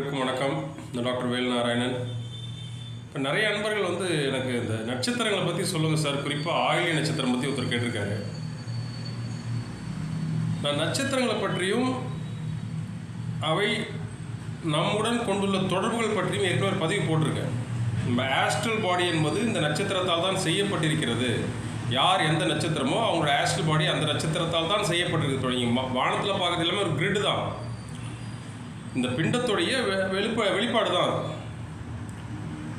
வணக்கம். நான் டாக்டர் வேல் நாராயணன் இப்போ நிறைய நண்பர்கள் வந்து எனக்கு இந்த நட்சத்திரங்களை பற்றி சொல்லுங்கள் சார். குறிப்பாக ஆயிலி நட்சத்திரம் பற்றி ஒருத்தர் கேட்டிருக்காரு. நான் நட்சத்திரங்களை பற்றியும் அவை நம்முடன் கொண்டுள்ள தொடர்புகள் பற்றியும் ஏற்கனவே ஒரு பதிவு போட்டிருக்கேன். நம்ம ஆஸ்ட்ரல் பாடி என்பது இந்த நட்சத்திரத்தால் தான் செய்யப்பட்டிருக்கிறது. யார் எந்த நட்சத்திரமோ அவங்களோட ஆஸ்ட்ரல் பாடி அந்த நட்சத்திரத்தால் தான் செய்யப்பட்டிருக்கு தொடங்கி வானத்தில் பார்க்குறது எல்லாமே ஒரு கிரிட் தான். இந்த பிண்டத்துடைய வெ- வெளிப்ப வெளிப்பாடு தான்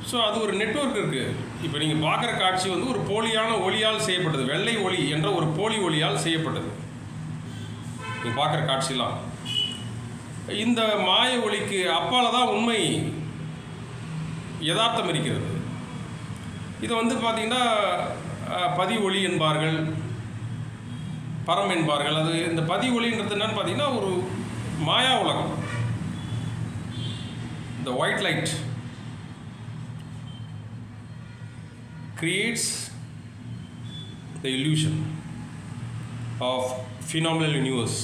ஸோ அது ஒரு நெட்ஒர்க் இருக்குது இப்போ நீங்கள் பார்க்குற காட்சி வந்து ஒரு போலியான ஒளியால் செய்யப்பட்டது. வெள்ளை ஒளி என்ற ஒரு போலி ஒளியால் செய்யப்பட்டது. நீங்கள் பார்க்குற காட்சிலாம் இந்த மாய ஒளிக்கு அப்பால் தான் உண்மை யதார்த்தம் இருக்கிறது. இதை வந்து பார்த்தீங்கன்னா பதி ஒளி என்பார்கள் பரம் என்பார்கள். அது இந்த பதி ஒளின்றது என்னன்னு பார்த்தீங்கன்னா ஒரு மாயா உலகம். The white light creates the illusion of phenomenal universe.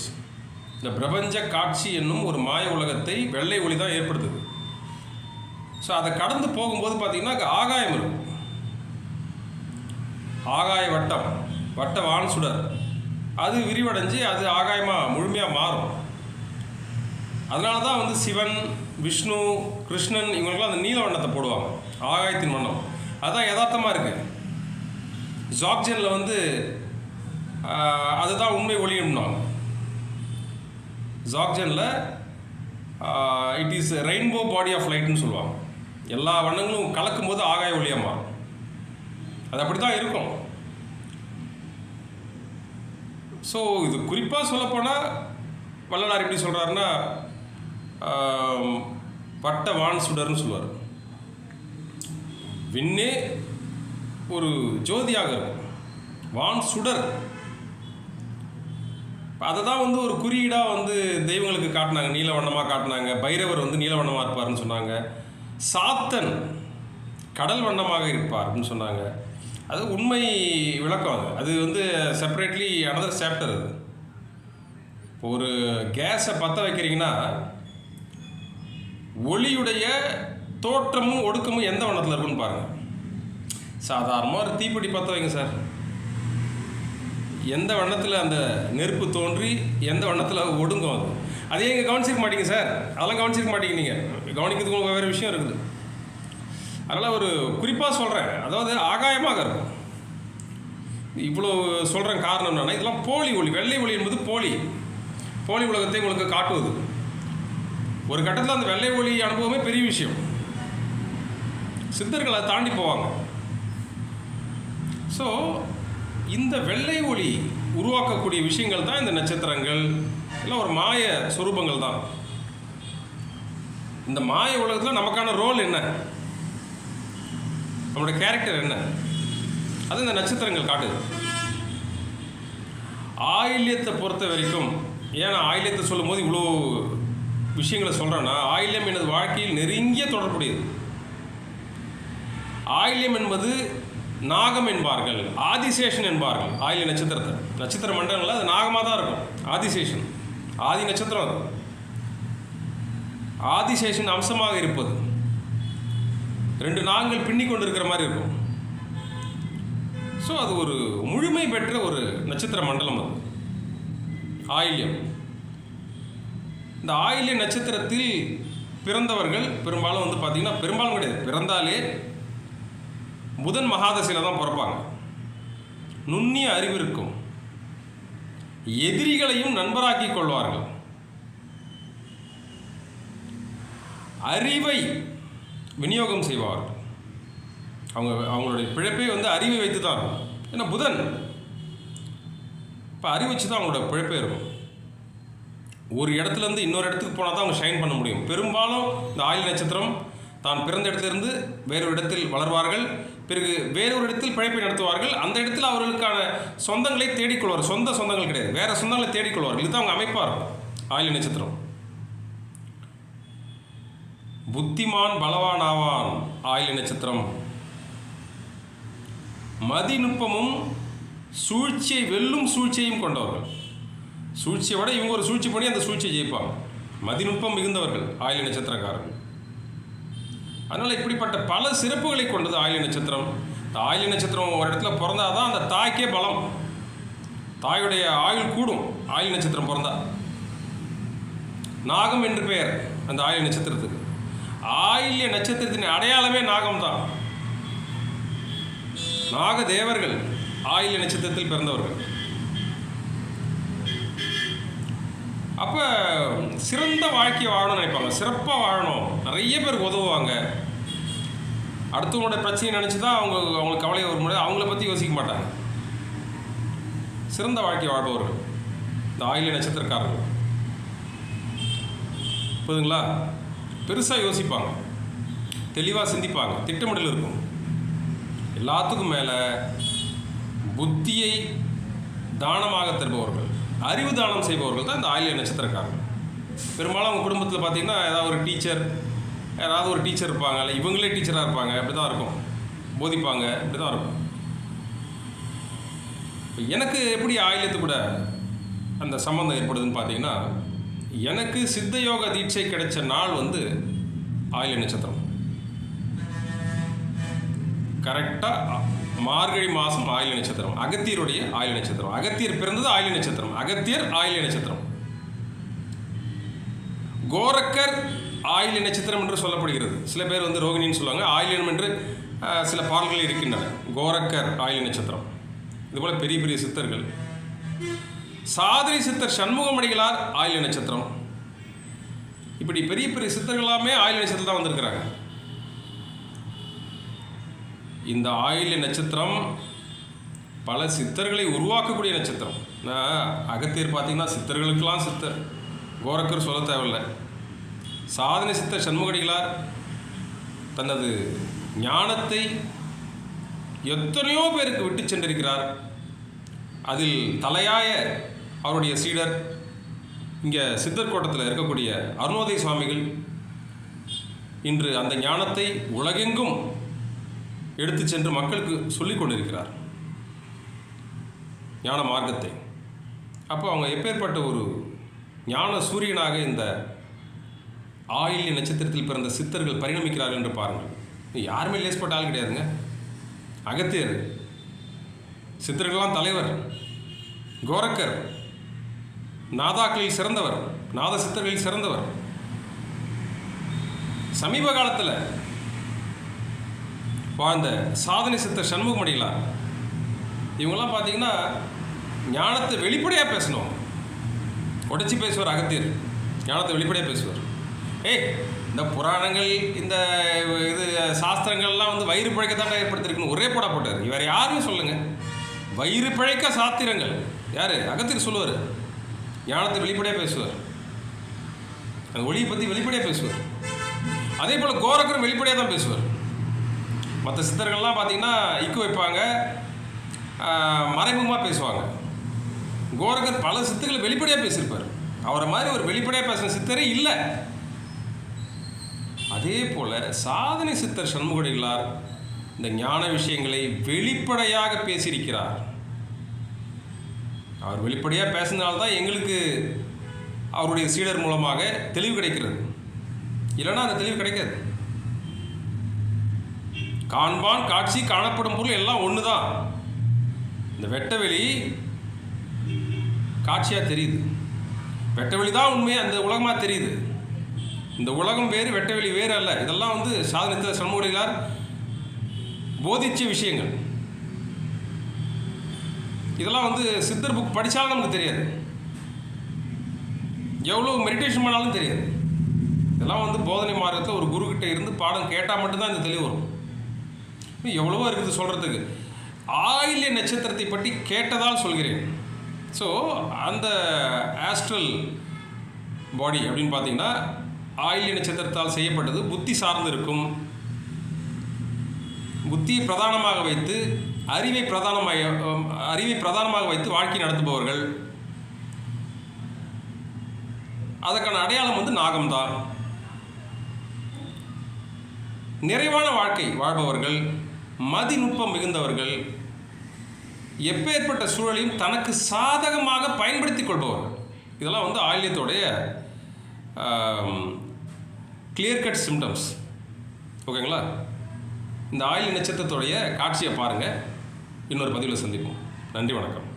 இந்த பிரபஞ்ச காட்சி என்னும் ஒரு மாய உலகத்தை வெள்ளை ஒளி தான் ஏற்படுத்துது. ஸோ அதை கடந்து போகும்போது பார்த்தீங்கன்னா ஆகாயம் இருக்கும். ஆகாய வட்டம் வட்ட வான் சுடர். அது விரிவடைஞ்சு அது ஆகாயமாக முழுமையாக மாறும். அதனால தான் வந்து சிவன் விஷ்ணு கிருஷ்ணன் இவங்களுக்குலாம் அந்த நீல வண்ணத்தை போடுவாங்க. ஆகாயத்தின் வண்ணம். அதுதான் யதார்த்தமாக இருக்குது ஜாக்ஜனில் வந்து அதுதான் உண்மை ஒளியும்னாங்க. ஜாக்ஜனில் it is rainbow body of லைட்னு சொல்லுவாங்க. எல்லா வண்ணங்களும் கலக்கும் போது ஆகாய ஒளியாக மாறும். அது அப்படி தான் இருக்கும். ஸோ இது குறிப்பாக சொல்லப்போனால் வள்ளலார் எப்படி சொல்கிறாருன்னா பட்ட வான் சுடர்னு சொல்லுவார். விண்ணே ஒரு ஜோதியாக இருக்கும். வான் சுடர். அதை தான் வந்து ஒரு குறியீடாக வந்து தெய்வங்களுக்கு காட்டினாங்க. நீலவண்ணமாக காட்டினாங்க. பைரவர் வந்து நீலவண்ணமாக இருப்பார்னு சொன்னாங்க. சாத்தன் கடல் வண்ணமாக இருப்பார் அப்படின்னு சொன்னாங்க. அது உண்மை விளக்கம் அது. அது வந்து செப்பரேட்லி அனதர் சாப்டர் அது. இப்போ ஒரு கேஸை பற்ற வைக்கிறீங்கன்னா ஒளியுடைய தோற்றமும் ஒடுக்கமும் எந்த வண்ணத்தில் இருக்குன்னு பாருங்கள் சாதாரணமாக ஒரு தீப்பெட்டி பற்ற வைங்க சார். எந்த வண்ணத்தில் அந்த நெருப்பு தோன்றி எந்த வண்ணத்தில் ஒடுங்கும் அது? அதே இங்கே கவனிச்சிருக்க மாட்டீங்க சார். அதெல்லாம் கவனிச்சிருக்க மாட்டீங்க நீங்கள் கவனிக்கிறதுக்கு உங்களுக்கு வேறு விஷயம் இருக்குது. அதனால் ஒரு குறிப்பாக சொல்கிறேன் அதாவது ஆகாயமாக இருக்கும். இவ்வளோ சொல்கிறேன் காரணம் என்னென்னா இதெல்லாம் போலி ஒளி. வெள்ளை ஒளி என்பது போலி. போலி உலகத்தை உங்களுக்கு காட்டுவது. ஒரு கட்டத்தில் அந்த வெள்ளை ஒளி அனுபவமே பெரிய விஷயம். சித்தர்கள் அதை தாண்டி போவாங்க. ஸோ இந்த வெள்ளை ஒளி உருவாக்கக்கூடிய விஷயங்கள் தான் இந்த நட்சத்திரங்கள் எல்லாம் ஒரு மாய சுரூபங்கள் தான். இந்த மாய உலகத்தில் நமக்கான ரோல் என்ன? நம்மளோட கேரக்டர் என்ன? அது இந்த நட்சத்திரங்கள் காட்டுது. ஆயில்யத்தை பொறுத்த வரைக்கும் ஏன் ஆயில்யத்தை சொல்லும் போது இவ்வளோ விஷயங்களை சொல்கிறேன்னா ஆயில்யம் எனது வாழ்க்கையில் நெருங்கிய தொடர்புடையது. ஆயில்யம் என்பது நாகம் என்பார்கள் ஆதிசேஷன் என்பார்கள் ஆயில்ய நட்சத்திரத்தை. நட்சத்திர மண்டலங்களில் அது நாகமாக தான் இருக்கும் ஆதிசேஷன் ஆதி நட்சத்திரம் அது. ஆதிசேஷன் அம்சமாக இருப்பது. ரெண்டு நாங்கள் பின்னி கொண்டு இருக்கிற மாதிரி இருக்கும். ஸோ அது ஒரு முழுமை பெற்ற ஒரு நட்சத்திர மண்டலம் அது. ஆயில்யம். இந்த ஆயில்ய நட்சத்திரத்தில் பிறந்தவர்கள் பெரும்பாலும் வந்து பார்த்திங்கன்னா பெரும்பாலும் கிடையாது. பிறந்தாலே புதன் மகாதசையில் தான் பிறப்பாங்க. நுண்ணிய அறிவு இருக்கும். எதிரிகளையும் நண்பராக்கிக் கொள்வார்கள். அறிவை விநியோகம் செய்வார்கள். அவங்க அவங்களுடைய பிழைப்பே வந்து அறிவை வைத்து தான் இருக்கும் ஏன்னா புதன் இப்போ அறிவு வச்சு தான் அவங்களோட பிழைப்பே இருக்கும். ஒரு இடத்துலேருந்து இன்னொரு இடத்துக்கு போனால் தான் அவங்க ஷைன் பண்ண முடியும். பெரும்பாலும் இந்த ஆயில் நட்சத்திரம் தான் பிறந்த இடத்திலிருந்து வேறொரு இடத்தில் வளர்வார்கள். பிறகு வேறொரு இடத்தில் பிழைப்பை நடத்துவார்கள். அந்த இடத்தில் அவர்களுக்கான சொந்தங்களை தேடிக்கொள்வார் சொந்த சொந்தங்கள் கிடையாது. வேறு சொந்தங்களை தேடிக்கொள்வார்கள். இதுதான் அவங்க அமைப்பார் ஆயில் நட்சத்திரம். புத்திமான் பலவான் ஆவான் ஆயில் நட்சத்திரம். மதிநுட்பமும் சூழ்ச்சியை வெல்லும் சூழ்ச்சியையும் கொண்டவர்கள். சூழ்ச்சியை விட இவங்க ஒரு சூழ்ச்சி பண்ணி அந்த சூழ்ச்சியை ஜெயிப்பாங்க. மதிநுட்பம் மிகுந்தவர்கள் ஆயில நட்சத்திரக்காரர்கள். அதனால் இப்படிப்பட்ட பல சிறப்புகளை கொண்டது ஆயில நட்சத்திரம். இந்த ஆயில நட்சத்திரம் ஒரு இடத்துல பிறந்தாதான் அந்த தாய்க்கே பலம். தாயுடைய ஆயுள் கூடும் ஆயுள் நட்சத்திரம் பிறந்தா. நாகம் என்று பெயர் அந்த ஆயுள் நட்சத்திரத்துக்கு. ஆயில்ய நட்சத்திரத்தின் அடையாளமே நாகம்தான். நாக தேவர்கள் ஆயில்ய நட்சத்திரத்தில் பிறந்தவர்கள். அப்போ சிறந்த வாழ்க்கையை வாழணும்னு நினைப்பாங்க. சிறப்பாக வாழணும். நிறைய பேருக்கு உதவுவாங்க. அடுத்தவங்களோட பிரச்சனையை நினச்சி தான் அவங்க அவங்களுக்கு கவலையை வரும் முடியாது அவங்கள பற்றி யோசிக்க மாட்டாங்க. சிறந்த வாழ்க்கை வாழ்பவர்கள். இந்த ஆயில நட்சத்திரக்காரர்கள். புரியுதுங்களா? பெருசாக யோசிப்பாங்க. தெளிவாக சிந்திப்பாங்க. திட்டமிடல் இருக்கும். எல்லாத்துக்கும் மேலே புத்தியை தானமாக தருபவர்கள். அறிவு தானம் செய்பவர்கள் தான் இந்த ஆயில்ய நட்சத்திரக்காரர்கள். பெரும்பாலும் அவங்க குடும்பத்தில் பார்த்திங்கன்னா ஏதாவது ஒரு டீச்சர் யாராவது ஒரு டீச்சர் இருப்பாங்க இல்லை இவங்களே டீச்சராக இருப்பாங்க அப்படி தான் இருக்கும். போதிப்பாங்க இப்படி தான் இருக்கும். இப்போ எனக்கு எப்படி ஆயில்யத்து கூட அந்த சம்பந்தம் ஏற்படுதுன்னு பார்த்தீங்கன்னா எனக்கு சித்த யோக தீட்சை கிடைச்ச நாள் வந்து ஆயில நட்சத்திரம். கரெக்டாக மார்கழி மாதம் ஆயுள நட்சத்திரம் அகத்தியருடைய ஆயுள நட்சத்திரம். அகத்தியர் பிறந்தது ஆயுள நட்சத்திரம். அகத்தியர் ஆயுள நட்சத்திரம். கோரக்கர் ஆயுள நட்சத்திரம் என்று சொல்லப்படுகிறது. சில பேர் வந்து ரோகிணின்னு சொல்லுவாங்க. ஆயில்யம் என்று சில பால்கள் இருக்கின்றன. கோரக்கர் ஆயுள நட்சத்திரம். இதுபோல் பெரிய பெரிய சித்தர்கள். சாதிரி சித்தர் சண்முகமணிகளார் ஆயுள நட்சத்திரம். இப்படி பெரிய பெரிய சித்தர்களாமே ஆயுள நட்சத்திரம் தான் வந்திருக்கிறாங்க. இந்த ஆயில்ய நட்சத்திரம் பல சித்தர்களை உருவாக்கக்கூடிய நட்சத்திரம். அகத்தியர் பார்த்தீங்கன்னா சித்தர்களுக்கெல்லாம் சித்தர். கோரக்கர் சொல்ல தேவையில்லை. சாதனை சித்தர் சண்முகடிகளார் தனது ஞானத்தை எத்தனையோ பேருக்கு விட்டு சென்றிருக்கிறார். அதில் தலையாய அவருடைய சீடர் இங்கே சித்தர் கோட்டத்தில் இருக்கக்கூடிய அருணோதய சுவாமிகள் இன்று அந்த ஞானத்தை உலகெங்கும் எடுத்து சென்று மக்களுக்கு சொல்லிக் கொண்டிருக்கிறார். ஞான மார்க்கத்தை. அப்போ அவங்க எப்பேற்பட்ட ஒரு ஞான சூரியனாக இந்த ஆயில்ய நட்சத்திரத்தில் பிறந்த சித்தர்கள் பரிணமிக்கிறார்கள் என்று பாருங்கள். யாருமே லேஸ்பட்ட ஆள் கிடையாதுங்க. அகத்தியர் சித்தர்கள்லாம் தலைவர் கோரக்கர் நாதாக்களில் சிறந்தவர் நாத சித்தர்களில் சிறந்தவர். சமீப காலத்தில் வாழ்ந்த சாதனை சித்தர் சண்முகமடிகளார் இவங்கெல்லாம் பார்த்தீங்கன்னா ஞானத்தை வெளிப்படையாக பேசணும். உடைச்சி பேசுவார் அகத்தியர். ஞானத்தை வெளிப்படையாக பேசுவார். ஏய் இந்த புராணங்கள் இந்த இது சாஸ்திரங்கள்லாம் வந்து வயிறு பிழைக்கத்தான் ஏற்படுத்திருக்குன்னு ஒரே போடா போட்டார். இவர் யாருன்னு சொல்லுங்கள் வயிறு பிழைக்க சாத்திரங்கள். யார்? அகத்தியர் சொல்லுவார். ஞானத்தை வெளிப்படையாக பேசுவார். அந்த ஒளியை பற்றி வெளிப்படையாக பேசுவார். அதே போல் கோரக்கரும் வெளிப்படையாக தான் பேசுவார். மற்ற சித்தர்கள்லாம் பார்த்தீங்கன்னா இக்கு வைப்பாங்க மறைமுகமாக பேசுவாங்க. கோரகர் பல சித்துக்களை வெளிப்படையாக பேசியிருப்பார். அவரை மாதிரி ஒரு வெளிப்படையாக பேசின சித்தரே இல்லை. அதே போல் சாதனை சித்தர் சண்முகடிகளார் இந்த ஞான விஷயங்களை வெளிப்படையாக பேசியிருக்கிறார். அவர் வெளிப்படையாக பேசினால்தான் எங்களுக்கு அவருடைய சீடர் மூலமாக தெளிவு கிடைக்கிறது. இல்லைன்னா அந்த தெளிவு கிடைக்காது. காண்பான் காட்சி காணப்படும் பொருள் எல்லாம் ஒன்று தான் இந்த வெட்டவெளி காட்சியாக தெரியுது. வெட்டவெளி தான் உண்மையாக அந்த உலகமாக தெரியுது. இந்த உலகம் வேறு வெட்டவெளி வேறு அல்ல. இதெல்லாம் வந்து சாதனத்தை சண்முகடிகளார் போதிச்ச விஷயங்கள். இதெல்லாம் வந்து சித்தர் புக் படித்தாலும் நமக்கு தெரியாது. எவ்வளோ மெடிடேஷன் பண்ணாலும் தெரியாது. இதெல்லாம் வந்து போதனை மார்க்கத்தில் ஒரு குருக்கிட்ட இருந்து பாடம் கேட்டால் மட்டும்தான் இந்த தெளிவு வரும். எவ்வளவோ இருக்குது சொல்கிறதுக்கு ஆயில்ய நட்சத்திரத்தை பற்றி கேட்டதால் சொல்கிறேன். ஸோ அந்த ஆஸ்ட்ரல் பாடி அப்படின்னு பார்த்தீங்கன்னா ஆயில்ய நட்சத்திரத்தால் செய்யப்பட்டது புத்தி சார்ந்து இருக்கும். புத்தியை பிரதானமாக வைத்து அறிவை பிரதானமாக அறிவை பிரதானமாக வைத்து வாழ்க்கை நடத்துபவர்கள். அதற்கான அடையாளம் வந்து நாகம்தான். நிறைவான வாழ்க்கை வாழ்பவர்கள். மதிநுட்பம் மிகுந்தவர்கள் எப்பேற்பட்ட சூழலையும் தனக்கு சாதகமாக பயன்படுத்தி கொள்பவர்கள். இதெல்லாம் வந்து ஆயில்யத்தோடைய கிளியர் கட் சிம்டம்ஸ் ஓகேங்களா? இந்த ஆயில் நட்சத்திரத்துடைய காட்சியை பாருங்கள் இன்னொரு பதிவில் சந்திப்போம். நன்றி வணக்கம்.